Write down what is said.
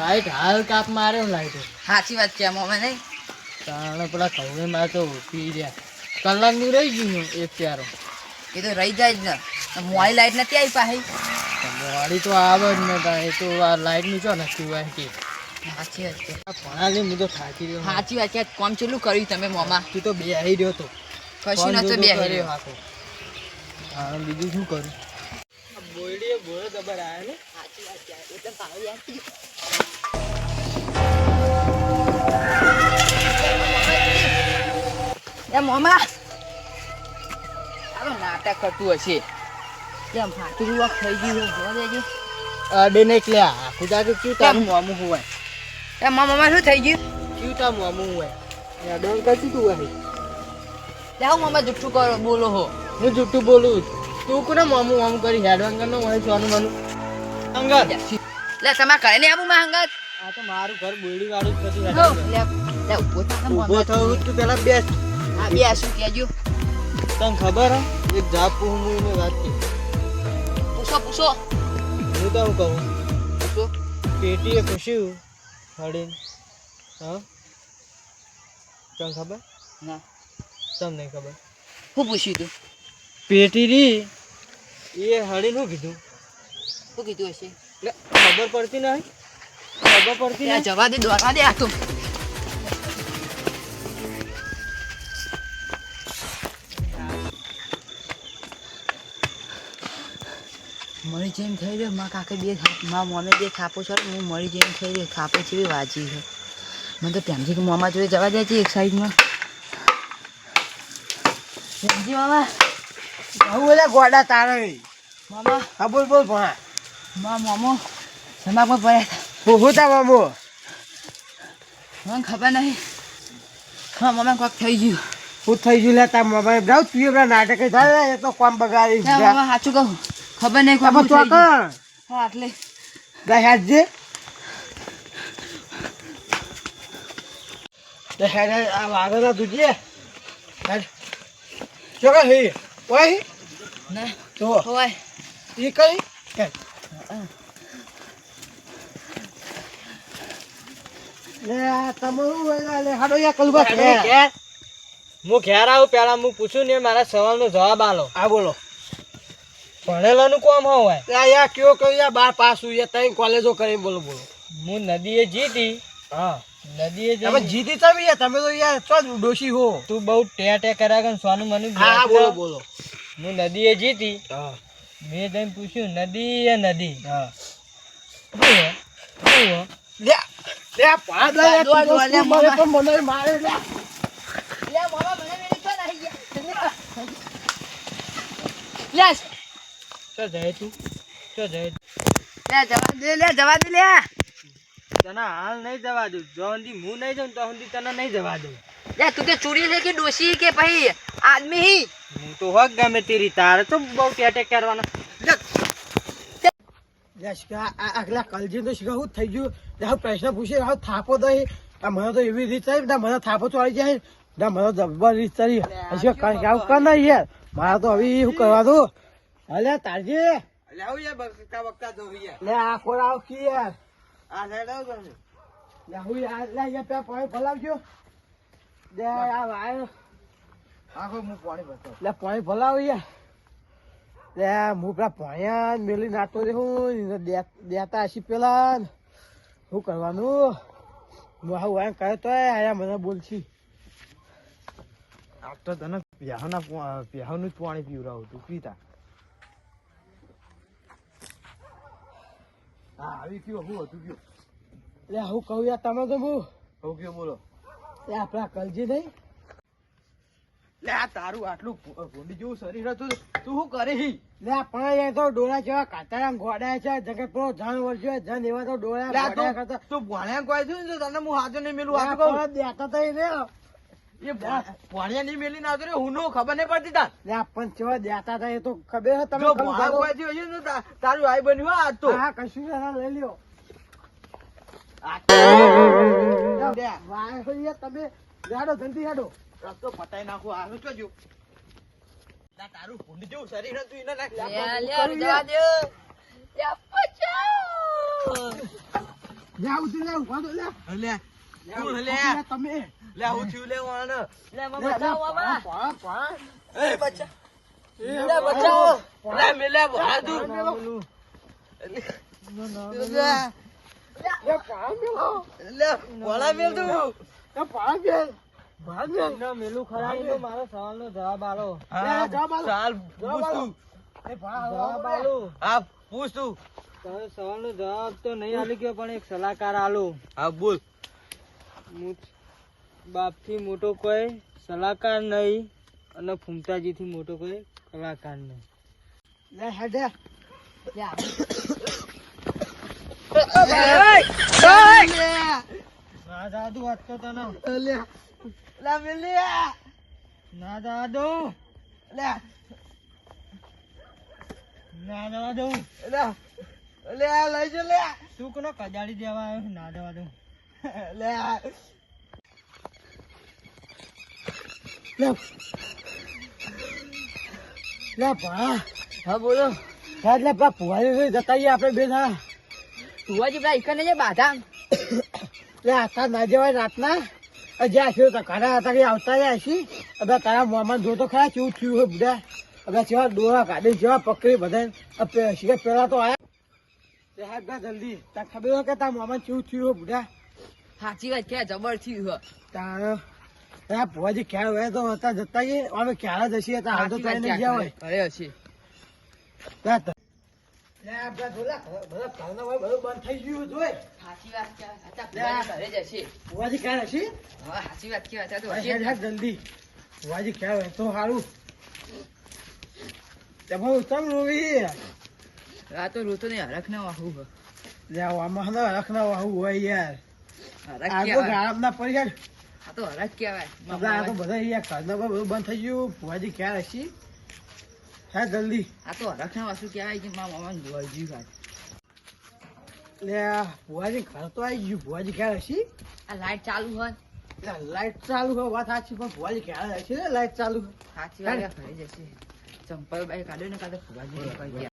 Light હાલ કાપ માર્યો લાઈટ સાચી વાત છે મોમે નહીં તાણે પેલા કૌવે માં તો પી રહ્યા. કલાકનું રહી ગયું એક પ્યારો એ તો રહી જાય જ ને. મોડી લાઈટ નથી આવી પાહી. મોડી તો આવે જ ને એ તો આ લાઈટની ચો નથી હોય કે. સાચી વાત છે. ભણાલી હું તો થાકી રહ્યો સાચી વાત છે કોમ ચેલું કર્યું તમે મોમા? તું તો બેહી રહ્યો તો. કશું નતો જોતો રહ્યો. આખો. બીજું શું કરું બોયડીએ બોલો જબર આવે ને? સાચી વાત છે એટલે ભાવ યાર. એ મોમા. આવો નાટક કરતું હશે. કેમ ફાટી રૂવા થઈ ગયું જોવા દેજે. અડે ને એટલે આખું જાગે ક્યું તારું મોમું હોય? એ મામા શું થઈ ગયું? ક્યુ તારું મોમું હોય? અડે કરતી તું હોય? લાવ મામા જુઠ્ઠું કરો બોલો હો. હું જુઠ્ઠું બોલું તું કોને મોમું મોમું કરી હેડવાંગર નો હોય સોનું મનું અંગર લે તમારે કરે ને આબુ માં હંગાત? આ તો મારું ઘર બોલડી વાળું જ હો, લે લે ઊભો થા મોમા. થવું તું પેલા બેસ. આ બે શું કહેજો? તને ખબર હે? એક જાપુ હું એને વાત કરી પૂછો પૂછો. હું તો હું કહું? પૂછો. પેટીએ પૂછ્યું હળીને. હા? તને ખબર? ના. તમને ખબર. શું પૂછ્યું તું? પેટી રી એ હળીને શું કીધું? શું કીધું હશે? ખબર પડતી નહીં? ખબર પડતી નહીં? જવા દે દોરવા દે આ તો. મળી જઈને થઈ રહ્યો. માં કાકે બે મા મોમે બે થાપો છો હું મળી જઈને થઈ રહ્યો. થાપે છે બી વાજી છે. મને તો પ્રેમજી કે મોમા જોડે જવા જાય છે એક સાઈડમાં. પ્રેમજી મામા. બહુ બધા ગોડા તારે. મામા. હા બોલ બોલ ભણા. માં મોમો સમાગમાં પડ્યા હતા. હું તા મામો. મને ખબર નહીં. હા મમ્મી કોક થઈ ગયું. હું થઈ ગયું લે તાર મોબાઈલ જાઉં તું એમના નાટક. થાય તો કોમ બગાડી સાચું કહું. ખબર નહીં ખબર તો હા એટલે. દહેજ જે દહેજ આ વાગતા તુજે હેડ ચોકણ હે. ઓય ના. તો હોય. એ કઈ? કે. લે તમારું લે હાડો યા કલબા ઘેર. હું ઘેર. આવું પેલા હું પૂછું ને મારા સવાલનો જવાબ આલો. આ બોલો. ભણેલાનું કોમ હોય. યા કયો કયો યા બાર પાસ હોય યા તઈ કોલેજો કરી બોલો બોલો. હું નદીએ જીતી. હા. નદીએ તમે જીતી. તમે યાર તમે તો યાર છો ડોશી હો. તું બહુ ટે ટે કર્યા કે સોનું મને હા બોલો બોલો. હું નદીએ જીતી. હા. મેં જઈને પૂછ્યું નદી એ નદી. હા? લે મને મારે. લે. લે મમ્મી મને મેલી તો નહીં લે ચો જાય તું? ચો જાય લે જવા દે લે જવા દે લે. તને હાલ નહીં જવા દઉં. જો હું નહીં જાઉં તો સુધી તને નહીં જવા દઉં. લે તું કે ચોરી લે કે ડોશી કે ભાઈ આદમી હી? હું તો હોક ગમે તેરી તારે તો બહુ ટેટે કરવાનો. આગલા કલજી તો થઈ ગયું. ત્યાં પ્રશ્ન પૂછી થાપો દઈ. મને તો એવી રીત થઈ મને થાપો ચોરી જાય. ના મને જબર રીત કરી. આવું કર નહીં યાર. મારે તો હવે શું કરવા દો અલ્યા તારજી લે આ કોણ આવ કી યાર. આ સાઈડ આવ તમે લે હું યાર લે યાર પે પાણી ભલાવજો. દે આ વાય. આખો હું પાણી ભરતો. લે પાણી ભલાવ યાર. લે હું પેલા ભણ્યા મેલી નાખતો રે હું દેતા હશી પેલા શું કરવાનું? હું આવું વાય કહે તો આયા મને બોલશી. આ તો તને પ્યાહના પ્યાહનું જ પાણી પીવડાવું તું પીતા. હા આવી કયો હું હતું કયો લે હું કહું યાર તમે તો હું. હું કયો બોલો? લે આપણા કલજી નહીં. લે આ તારું આટલું ભૂંડી જેવું શરીર હતું તું શું કરે? લે પણ એ તો ડોળા જેવા કાતરા ગોડા છે જગત પેલો જન વર્ષો જન એવા તો ડોળા તું ભણ્યા કોઈ છું ને તને હું હાજર નહીં મેલું આ દેતા તો એ રે એ ભણ્યા નહીં મેલી ના રે હું ખબર નહીં પડતી તાર. પણ કેવા દેતા હતા એ તો ખબર તમે ભણ્યા કોઈ છું હશે ને તા- તારું આઈ બન્યું આજ તો. હા કશું લઈ લ્યો. તમે જાડો જલ્દી જાડો. રસ્તો પટાઈ નાખો આનું શું જો તારું ભૂંડ જેવું શરીર હતું એને નાખ. લે લે જવા દે. લે પચાવ લે ઊભા તો લે. લે કોણ લે લે તમે. લે હું થયું લે વાણ લે માં બચાવો મામા પા પા એ બચ્ચા એ લે બચાવો લે મેલે બહાદુ લે લે પા મેલો લે બોલા મેલ તું લે પા મેલ મેલ ના મેલું ખરા મારો સવાલનો જવાબ આલો હા જવાબ આલો. ચાલ જવાબ પૂછ આલો. તું એ ભા જવાબ આલો હા પૂછ તું તારો સવાલનો જવાબ તો નહીં આલી ગયો પણ એક સલાહકાર આલો હા બોલ બાપથી મોટો કોઈ સલાહકાર નહીં અને ફૂમતાજીથી મોટો કોઈ કલાકાર નહીં. લે હેડે. ના દાદુ વાત તો તને. લે લે મેલે ના દાદુ. લે. ના દવા દઉં લે લઈ જો લે. તું કોનો કજાડી દેવા આવ્યો છે? ના દવા દઉં લે લે. ભા. હા બોલો. હેડ લે પા પુવારી જતા આપણે બે જણા. તુવાજી પેલા ઈકન ને બાધા લે આતા ના જવાય રાતના. જ્યાં થયું તો ઘણા હતા કે આવતા રહ્યા હવે તારા મોમાં જોતો ખરા કેવું થયું હોય બધા. હવે જેવા કાઢી જેવા પકડી બધા. શીખે પેલા તો આયા. તે જલ્દી. તાર ખબર હોય કે તારા મોમાં કેવું થયું હોય બધા. સાચી વાત કે જબર થયું હે તાર ત્યાં ભુવાજી ક્યારે હોય તો હતા જતા જઈએ અમે ક્યારે જશીએ ત્યાં હાલ તો ત્યાં નહીં ગયા હોય. અરે હશે. જલ્દી. ભુવાજી હોય તો સારું તે બહુ ઉત્તમ રૂવી આ તો રોતો ને હરખ ના વાહુ હે. લે આમાં હલો રખના વાહુ હોય યાર. હરખ આ ગામ ના પડી ગયા આ તો હરખ કહેવાય. આ તો બધા ઘરના બધું બંધ થઈ ગયું. ભુવાજી ક્યારે હશી હે જલ્દી. આ તો હરખ વાસુ કહેવાય કે મારા મામા જોઈ વાત લે આ ભુવાજી ઘર તો આવી ગયું. ભુવાજી ક્યારે હશી આ લાઈટ ચાલુ હોય. લાઈટ ચાલુ હોય વાત સાચી પણ ભુવાજી ક્યારે હશે ને લાઈટ ચાલુ. સાચી વાત જશે. ચંપલ બાઈ કાઢ્યો ને કાઢો ફુવાજી